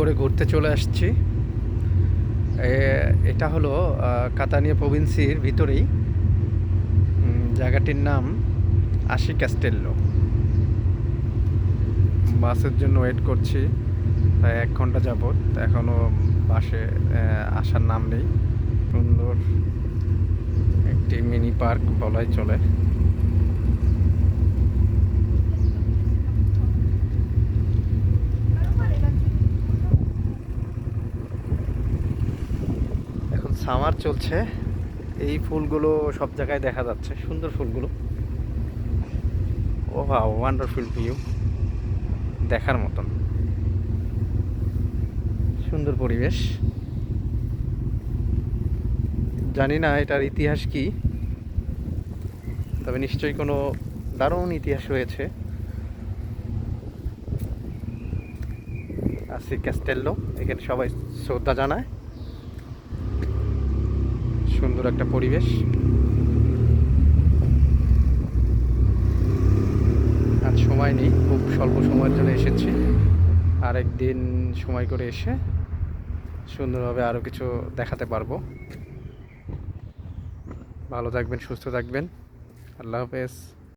করে ঘুরতে চলে আসছি। এটা হলো কাতানিয়া প্রভিন্সির ভিতরেই জায়গাটির নাম আশি ক্যাস্টেল্লো। বাসের জন্য ওয়েট করছি, প্রায় এক ঘণ্টা যাবৎ। এখনও বাসে আসার নাম নেই। সুন্দর একটি মিনি পার্ক বলাই চলে এখন সামার চলছে। এই ফুলগুলো সব জায়গায় দেখা যাচ্ছে, সুন্দর ফুলগুলো। ও ওয়ান্ডারফুল ভিউ দেখার মতন। সুন্দর পরিবেশ। জানি না এটার ইতিহাস কি, তবে নিশ্চয়ই কোনো দারুণ ইতিহাস রয়েছে। আসি ক্যাস্টেল্লো এখানে সবাই শ্রদ্ধা জানায়। সুন্দর একটা পরিবেশ। আজ সময় নেই, খুব স্বল্প সময়ের জন্য এসেছি। আরেক দিন সময় করে এসে সুন্দরভাবে আরও কিছু দেখাতে পারব। ভালো থাকবেন, সুস্থ থাকবেন। আল্লাহ হাফেজ।